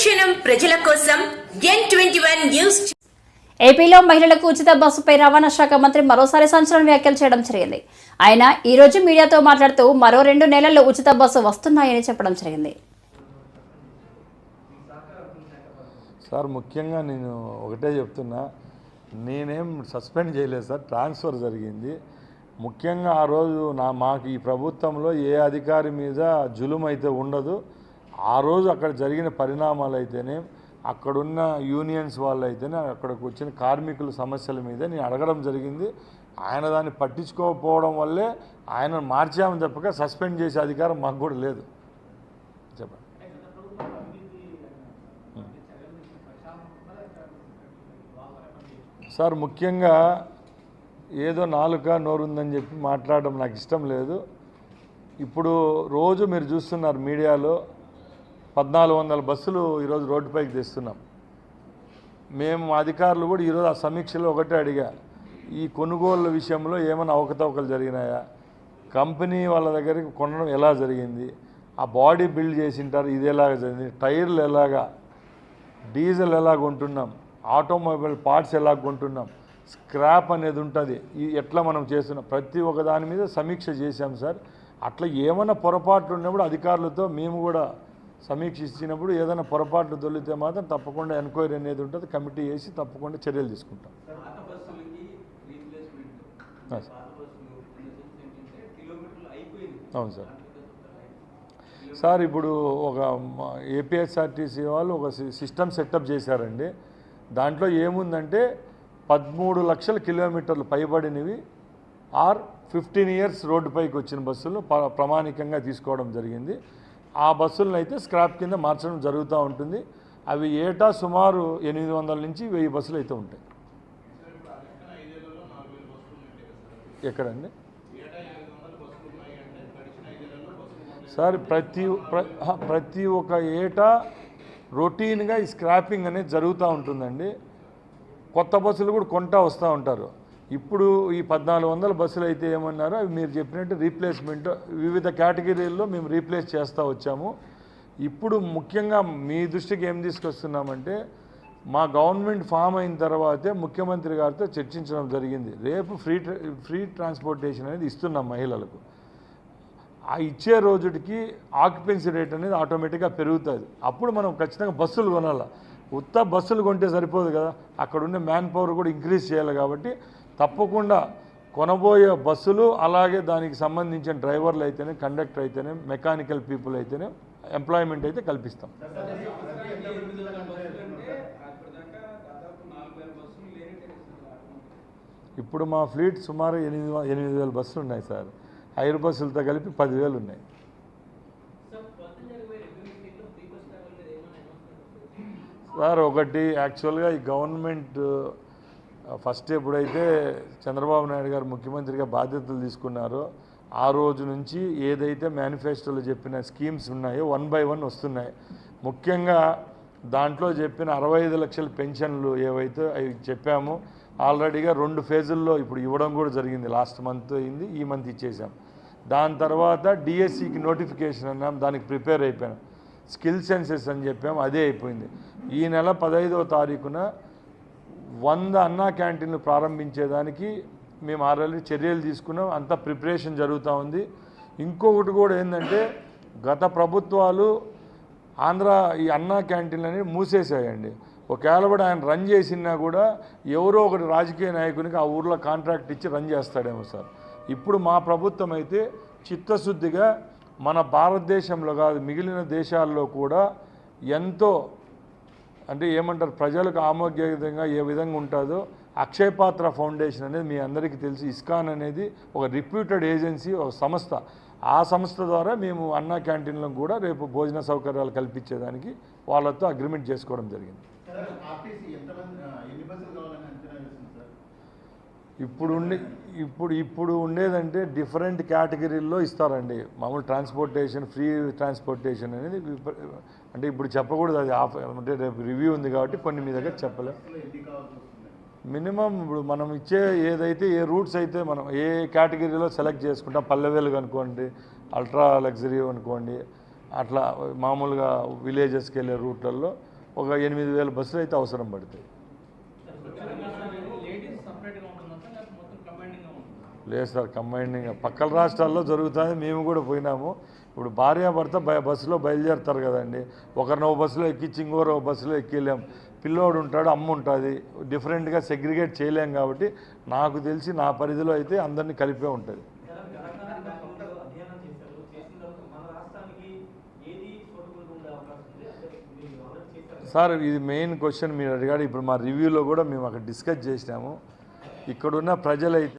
ప్రజల కోసం ఎన్ twenty one news ఏపీలో మహిళలకు ఉచిత బస్సుపై రవాణా శాఖ మంత్రి మరోసారి సంచలన వ్యాఖ్యలు చేయడం జరిగింది. ఆయన ఈ రోజు మీడియాతో మాట్లాడుతూ మరో రెండు నెలల్లో ఉచిత బస్సు వస్తున్నాయని చెప్పడం జరిగింది. సార్ ముఖ్యంగా నేను ఒకటే చెప్తున్నా. నేనేం సస్పెండ్ చేయలేదు సార్ ట్రాన్స్ఫర్ జరిగింది. ముఖ్యంగా ఆ రోజు నా మాకు ఈ ప్రభుత్వంలో ఏ అధికారి మీద జులుమైతే అయితే ఉండదు. ఆ రోజు అక్కడ జరిగిన పరిణామాలు అయితేనే అక్కడున్న యూనియన్స్ వాళ్ళు అయితేనే అక్కడికి వచ్చిన కార్మికుల సమస్యల మీద నేను అడగడం జరిగింది. ఆయన దాన్ని పట్టించుకోకపోవడం వల్లే ఆయన మార్చామని చెప్పక సస్పెండ్ చేసే అధికారం మాకు కూడా లేదు. చెప్పండి. సార్ ముఖ్యంగా ఏదో నాలుక నోరుందని చెప్పి మాట్లాడడం నాకు ఇష్టం లేదు. ఇప్పుడు రోజు మీరు చూస్తున్నారు మీడియాలో పద్నాలుగు వందల బస్సులు ఈరోజు రోడ్డుపైకి తెస్తున్నాం. మేము అధికారులు కూడా ఈరోజు ఆ సమీక్షలో ఒకటే అడిగా ఈ కొనుగోళ్ళ విషయంలో ఏమైనా అవకతవకలు జరిగినాయా? కంపెనీ వాళ్ళ దగ్గరికి కొనడం ఎలా జరిగింది? ఆ బాడీ బిల్డ్ చేసింటారు ఇది ఎలాగ జరిగింది? టైర్లు ఎలాగా? డీజిల్ ఎలా కొంటున్నాం ఆటోమొబైల్ పార్ట్స్ ఎలా కొంటున్నాం స్క్రాప్ అనేది ఉంటుంది. ఎట్లా మనం చేస్తున్నాం? ప్రతి ఒక్క దాని మీద సమీక్ష చేశాం సార్. అట్లా ఏమైనా పొరపాట్లు ఉన్నప్పుడు అధికారులతో మేము కూడా సమీక్ష ఇచ్చినప్పుడు ఏదైనా పొరపాట్లు దొరికితే మాత్రం తప్పకుండా ఎంక్వైరీ అనేది ఉంటుంది. కమిటీ వేసి తప్పకుండా చర్యలు తీసుకుంటాం. అవును సార్. సార్ ఇప్పుడు ఒక ఏపీఎస్ఆర్టీసీ వాళ్ళు ఒక సి- సిస్టమ్ సెటప్ చేశారండి. దాంట్లో ఏముందంటే పదమూడు లక్షల కిలోమీటర్లు పైబడినవి ఆర్ ఫిఫ్టీన్ ఇయర్స్ రోడ్డుపైకి వచ్చిన బస్సులు ప్రామాణికంగా తీసుకోవడం జరిగింది. ఆ బస్సులను అయితే స్క్రాప్ కింద మార్చడం జరుగుతూ ఉంటుంది. అవి ఏటా సుమారు ఎనిమిది వందల నుంచి వెయ్యి బస్సులు అయితే ఉంటాయి. ఎక్కడండి? సార్ ప్రతి ప్రతి ఒక్క ఏటా రొటీన్గా ఈ స్క్రాపింగ్ అనేది జరుగుతూ ఉంటుందండి. కొత్త బస్సులు కూడా కొంటా వస్తూ ఉంటారు. ఇప్పుడు ఈ పద్నాలుగు వందల బస్సులు అయితే ఏమన్నారో అవి మీరు చెప్పినట్టు రీప్లేస్మెంట్ వివిధ కేటగిరీల్లో మేము రీప్లేస్ చేస్తూ వచ్చాము. ఇప్పుడు ముఖ్యంగా మీ దృష్టికి ఏం తీసుకొస్తున్నామంటే మా గవర్నమెంట్ ఫామ్ అయిన తర్వాతే ముఖ్యమంత్రి గారితో చర్చించడం జరిగింది. రేపు ఫ్రీ ఫ్రీ ట్రాన్స్పోర్టేషన్ అనేది ఇస్తున్నాం మహిళలకు. ఆ ఇచ్చే రోజుకి ఆక్యుపెన్సీ రేట్ అనేది ఆటోమేటిక్గా పెరుగుతుంది. అప్పుడు మనం ఖచ్చితంగా బస్సులు కొనాలి? ఉత్త బస్సులు కొంటే సరిపోదు కదా? అక్కడ ఉండే మ్యాన్ పవర్ కూడా ఇంక్రీజ్ చేయాలి కాబట్టి తప్పకుండా కొనబోయే బస్సులు అలాగే దానికి సంబంధించిన డ్రైవర్లు అయితేనే కండక్టర్ అయితేనే మెకానికల్ పీపుల్ అయితేనే ఎంప్లాయ్మెంట్ అయితే కల్పిస్తాం. ఇప్పుడు మా ఫ్లీట్ సుమారు ఎనిమిది ఎనిమిది వేల బస్సులు ఉన్నాయి సార్. ఐదు బస్సులతో కలిపి పదివేలు ఉన్నాయి. సార్ ఒకటి యాక్చువల్గా ఈ గవర్నమెంట్ ఫస్ట్ ఎప్పుడైతే చంద్రబాబు నాయుడు గారు ముఖ్యమంత్రిగా బాధ్యతలు తీసుకున్నారో ఆ రోజు నుంచి ఏదైతే మేనిఫెస్టోలో చెప్పిన స్కీమ్స్ ఉన్నాయో వన్ బై వన్ వస్తున్నాయి. ముఖ్యంగా దాంట్లో చెప్పిన అరవై ఐదు లక్షల పెన్షన్లు ఏవైతే అవి చెప్పామో ఆల్రెడీగా రెండు ఫేజుల్లో ఇప్పుడు ఇవ్వడం కూడా జరిగింది. లాస్ట్ మంత్ అయింది ఈ మంత్ ఇచ్చేసాం. దాని తర్వాత డిఎస్సికి నోటిఫికేషన్ అన్నాం దానికి ప్రిపేర్ అయిపోయాం స్కిల్ సెన్సెస్ అని చెప్పాం అదే అయిపోయింది. ఈ నెల పదహైదవ తారీఖున వంద అన్నా క్యాంటీన్లు ప్రారంభించేదానికి మేము ఆల్రెడీ చర్యలు తీసుకున్నాం. అంత ప్రిపరేషన్ జరుగుతూ ఉంది. ఇంకొకటి కూడా ఏంటంటే గత ప్రభుత్వాలు ఆంధ్ర ఈ అన్నా క్యాంటీన్లు అనేవి మూసేసాయండి ఒకవేళ కూడా ఆయన రన్ చేసినా కూడా ఎవరో ఒకటి రాజకీయ నాయకునికి ఆ ఊర్లో కాంట్రాక్ట్ ఇచ్చి రన్ చేస్తాడేమో సార్. ఇప్పుడు మా ప్రభుత్వం అయితే చిత్తశుద్ధిగా మన భారతదేశంలో కాదు మిగిలిన దేశాల్లో కూడా ఎంతో అంటే ఏమంటారు? ప్రజలకు ఆమోగ్యంగా ఏ విధంగా ఉంటుందో అక్షయపాత్ర ఫౌండేషన్ అనేది మీ అందరికీ తెలిసి. ఇస్కాన్ అనేది ఒక రిప్యూటెడ్ ఏజెన్సీ ఒక సంస్థ. ఆ సంస్థ ద్వారా మేము అన్నా క్యాంటీన్లో కూడా రేపు భోజన సౌకర్యాలు కల్పించేదానికి వాళ్ళతో అగ్రిమెంట్ చేసుకోవడం జరిగింది సార్ ఆర్టీసీ ఎంతమంది ఆ, ఎన్ని బస్సులు కావాలని అంచనా వేస్తుంది సార్ ఇప్పుడు ఉండే ఇప్పుడు ఇప్పుడు ఉండేదంటే డిఫరెంట్ కేటగిరీల్లో ఇస్తారండి. మామూలు ట్రాన్స్పోర్టేషన్ ఫ్రీ ట్రాన్స్పోర్టేషన్ అనేది అంటే ఇప్పుడు చెప్పకూడదు అది ఆఫ్ అంటే రేపు రివ్యూ ఉంది కాబట్టి కొన్ని మీ దగ్గర చెప్పలేం. మినిమం ఇప్పుడు మనం ఇచ్చే ఏదైతే ఏ రూట్స్ అయితే మనం ఏ కేటగిరీలో సెలెక్ట్ చేసుకుంటాం పల్లెవేలు అనుకోండి అల్ట్రా లగ్జరీ అనుకోండి అట్లా మామూలుగా విలేజెస్కి వెళ్ళే రూట్లలో ఒక ఎనిమిది వేల బస్సులు అయితే అవసరం పడతాయి. లేదు సార్ కంబైండింగ్ పక్కల రాష్ట్రాల్లో జరుగుతుంది. మేము కూడా పోయినాము. ఇప్పుడు భార్యాభర్త బ బస్సులో బయలుదేరుతారు కదండి. ఒకరిని ఒక బస్సులో ఎక్కించి ఇంకోరు ఒక బస్సులో ఎక్కిలేం. పిల్లోడు ఉంటాడు అమ్మ ఉంటుంది. డిఫరెంట్గా సెగ్రిగేట్ చేయలేం కాబట్టి నాకు తెలిసి నా పరిధిలో అయితే అందరినీ కలిపే ఉంటుంది. సార్ ఇది మెయిన్ క్వశ్చన్ మీరు అడిగాడు ఇప్పుడు మా రివ్యూలో కూడా మేము అక్కడ డిస్కస్ చేసినాము. ఇక్కడున్న ప్రజలైతే